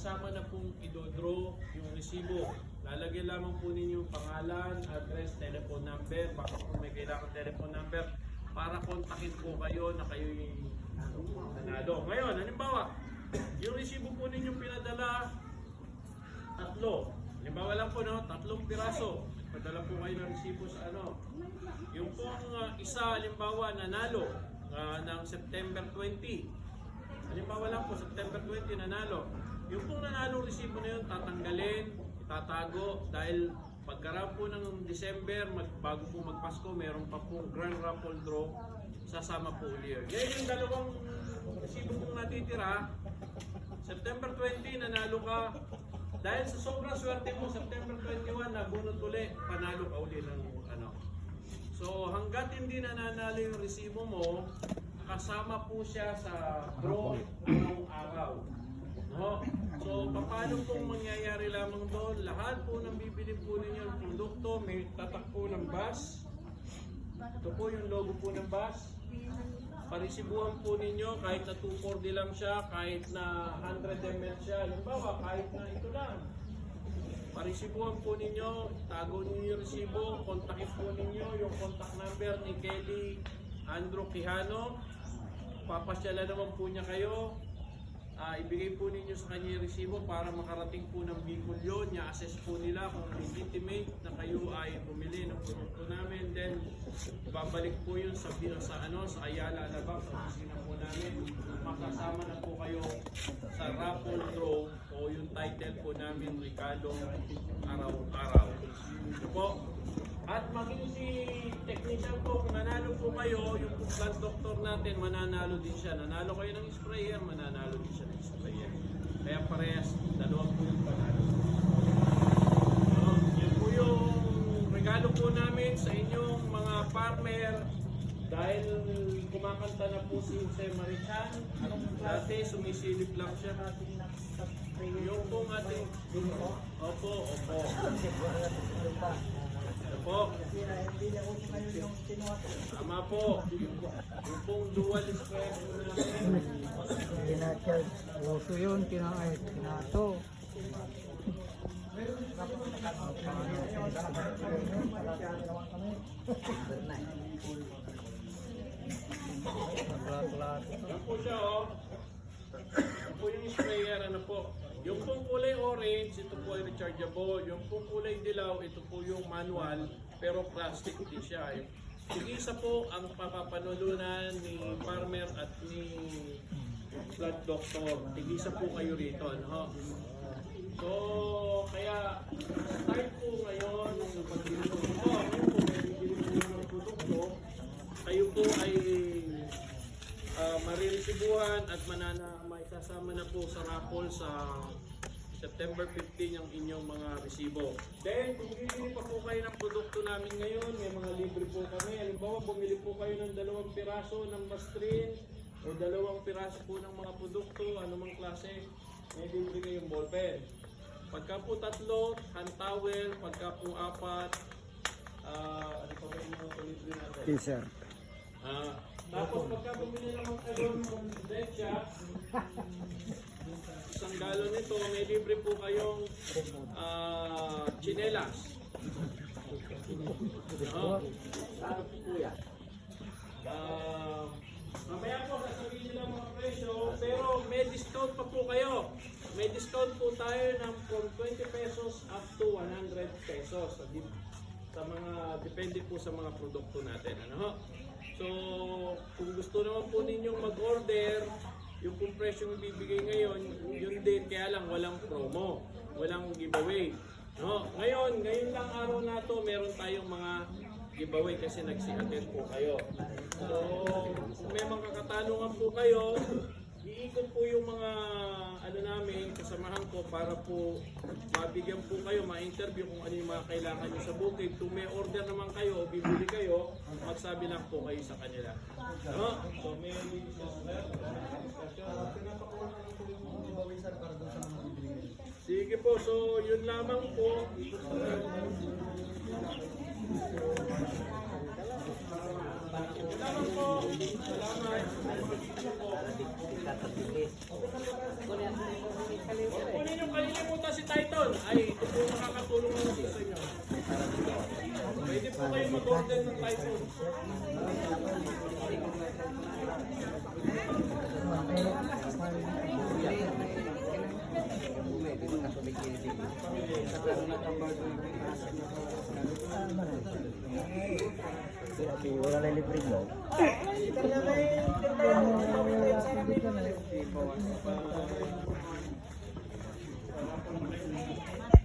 kasama na pong idodraw yung resibo. Lalagyan lamang po ninyo pangalan, address, telephone number, baka kung may kailangan telephone number, para kontakin po kayo na kayo nanalo. Ngayon, halimbawa, yung resibo po ninyong pinadala, tatlo. Halimbawa lang po, no, tatlong piraso. Padala po kayo ng resibo sa ano. Yung pong ah, isa, halimbawa, nanalo ah, ng September 20. Halimbawa lang po, September 20 nanalo. Yung pong nanalo resibo na yun, tatanggalin, itatago dahil pagkaraan po ng December, mag, bago po magpasko, meron pa pong Grand Raffle Draw, sasama po ulit. Ngayon yung dalawang resibo pong natitira, September 20, nanalo ka. Dahil sa sobrang swerte mo, September 21, nabunot uli, panalo ka uli ng ano. So hanggat hindi nananalo yung resibo mo, kasama po siya sa draw ng araw. No? So, paano pong mangyayari lamang doon? Lahat po ng bibili po ninyo ng produkto, may tatak po ng bus. Ito po yung logo po ng bus. Parisibuhan po ninyo kahit na 240 lang siya, kahit na 100 ml siya. Halimbawa, kahit na ito lang. Parisibuhan po ninyo, tago ninyo yung resibo, kontakin po ninyo yung contact number ni Kelly Andrew Quijano. Papasyalan naman po niya kayo. Ah, ibigay po ninyo sa kanya yung resibo para makarating po ng Bicol yun. I-assess po nila kung legitimate na kayo ay bumili ng produkto namin. Then, babalik po yun sa, sa, ano, sa Ayala Alabang, sa opisina po namin. Makasama na po kayo sa raffle draw o yung title po namin, Ricardo Araw-Araw. Ito po. At maging si technician po, kung nanalo po kayo, plant doctor natin, mananalo din siya. Nanalo kayo ng sprayer, mananalo din siya ng sprayer. Kaya parehas, dalawa po yung panalo. So, yan po yung regalo po namin sa inyong mga farmer dahil kumakanta na po si Jose Marichan. Dati sumisilip lang siya. Yung pong ating... Opo, opo. Opo. Tama po. Yung pong dual espresso namin. Kina-charge. Uso yun, kina ay, kinato. Lahat-lahat. Yan po siya, oh. Yan po yung sprayer, ano po. Yung pong kulay orange, ito po ay rechargeable. Yung pong kulay dilaw, ito po yung manual, pero plastic din siya. eh. Tig-isa po ang papapanulunan ni farmer at ni blood doctor. Tig-isa po kayo rito, ano? So, kaya start po ngayon sa pagbili po. Oh, po, po ng produkto. Kayo po ay uh, mariresibuhan at manana kasama na po sa raffle sa September 15 yung inyong mga resibo. Then, kung bibili pa po kayo ng produkto namin ngayon, may mga libre po kami. Halimbawa, bumili po kayo ng dalawang piraso ng Mastrin o dalawang piraso po ng mga produkto, anumang klase, may libre kayong ballpen. Pagka po tatlo, hand towel, pagka po apat, ah, ano pa ba yung mga libre natin? T-shirt. Ah, tapos pagka bumili naman kayo ng lecha, isang galon nito, may libre po kayong ah, chinelas. Oo. Ah, mamaya po sasabihin nila mga presyo, pero may discount pa po kayo. May discount po tayo ng from 20 pesos up to 100 pesos. Sa, sa mga, depende po sa mga produkto natin. Ano? So, kung gusto naman po ninyong mag-order, yung kung presyo yung bibigay ngayon, yun din, kaya lang walang promo, walang giveaway. No? Ngayon, ngayon lang araw na to, meron tayong mga giveaway kasi nagsi-attend po kayo. So, kung may mga katanungan po kayo, iikot po yung mga ano namin, kasamahan ko para po mabigyan po kayo, ma-interview kung ano yung mga kailangan nyo sa bukid. Kung may order naman kayo o bibili kayo, magsabi lang po kayo sa kanila. No? So, may Sige po, so yun lamang po. Po kayo mag-order ng typhoon. Wala na libre mo. Ko kami sa namin.